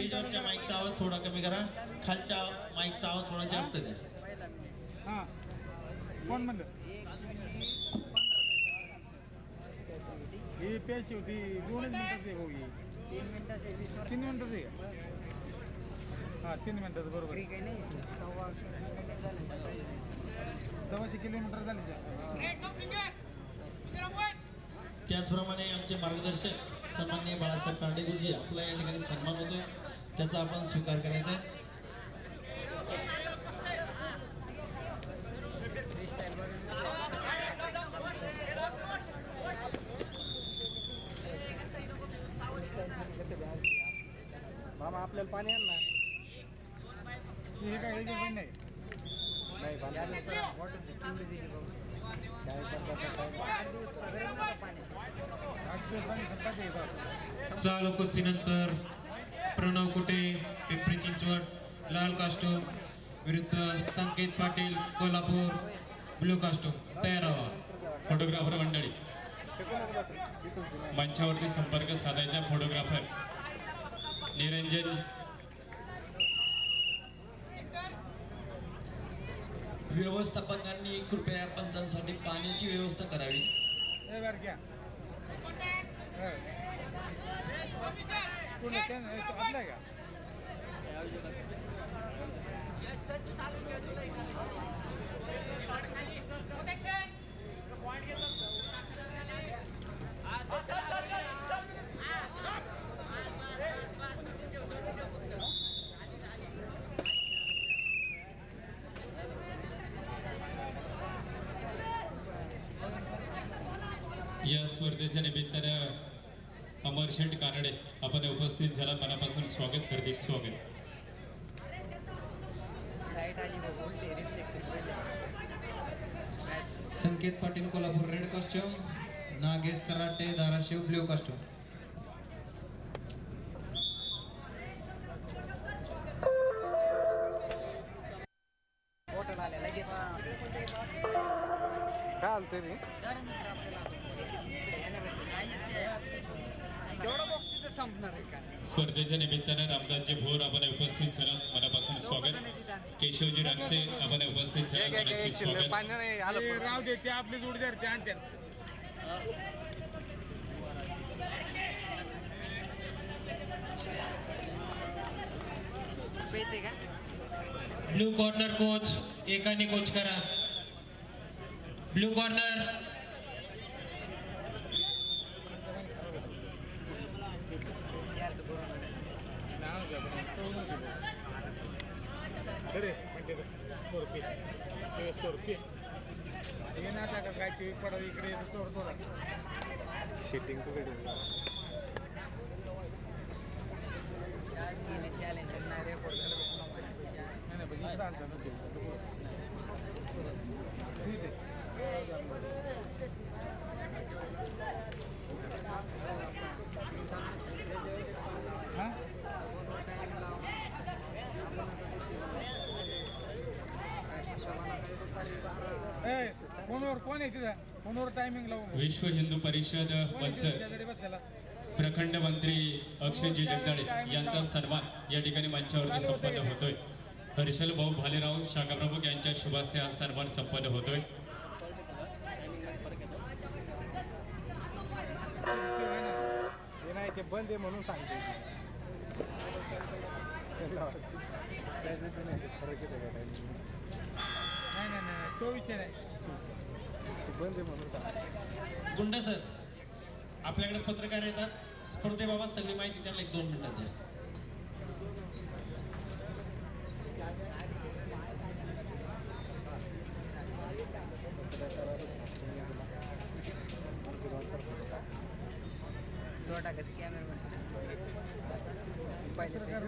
स्टेजवरच्या माईकचा आवाज थोडा कमी करा. खालच्या माईकचा आवाज थोडा जास्त द्या. हां. कोण म्हणलं? ही प्यायची होती. दोनच मिनिटाची भाऊ ही. तीन मिनिटाचे का हां तीन मिनिटाचं बरोबर. फ्री काही नाही सव्वा किलोमीटर झाले. त्याचप्रमाणे आमचे मार्गदर्शक सन्माननीय बाळासाहेब कांडेगुरुजी आपला या ठिकाणी सन्मान होतो त्याचा आपण स्वीकार करायचा आहे. मामा आपल्याला पाणी आण ना. चालू कुस्तीनंतर प्रणव कुटे पिंपरी चिंचवड लाल कास्टूम विरुद्ध संकेत पाटील कोल्हापूर ब्लू कास्टूम तयार व्हा फोटोग्राफर मंडळी मंचावरती संपर्क साधायचा फोटोग्राफर निरंजन व्यवस्थापकांनी कृपया पंचांसाठी पाण्याची व्यवस्था करावी. ए बार क्या कुठलं ते नाही, तो आपला आहे का या स्पर्धेच्या निमित्तानं अमर शेठ कानडे आपण उपस्थित झाला. मनापासून स्वागत करते स्वागत. Sanket Patil Kolhapur red costume Nagesh Sarate Dharashiv blue costume काय आलं ते मी संपणार आहे का? स्पर्धेच्या निमित्तानं रामदासजी भोर आपण उपस्थित झाला. मनापासून स्वागत. केशवजी राक्षे आपण उपस्थित झाला. मनापासून स्वागत. ए, राहू दे ते आपले जोडदार ते आणते पैसे का? ब्लू कॉर्नर कोच एकाने कोच करा. ब्लू कॉर्नर चारचं बरोबर अरे म्हणते सौ ते सौ रुपये ना का काय ते पडा इकडे थोडं थोडं शिटिंग नाही नाही पण इकडं ना ठीक आहे हा ए फोनवर कोण आहे तिथं? फोनवर टायमिंग लावून विश्व हिंदू परिषद प्रखंड मंत्री अक्षयजी जगदाळे यांचा सन्मान या ठिकाणी मंचावरती संपन्न होतोय. हर्षल भाऊ भालेराव शाखाप्रमुख यांच्या शुभास्ते हा सन्मान संपन्न होतोय. ते बंद आहे म्हणून सांगते तो विषय नाही. बंद आहे म्हणून सांग गुंडा सर आपल्याकडे पत्रकार येतात. स्पर्धेबाबत सगळी माहिती त्यांना एक दोन मिनिटात द्या. कॅमेरा पहिले ते-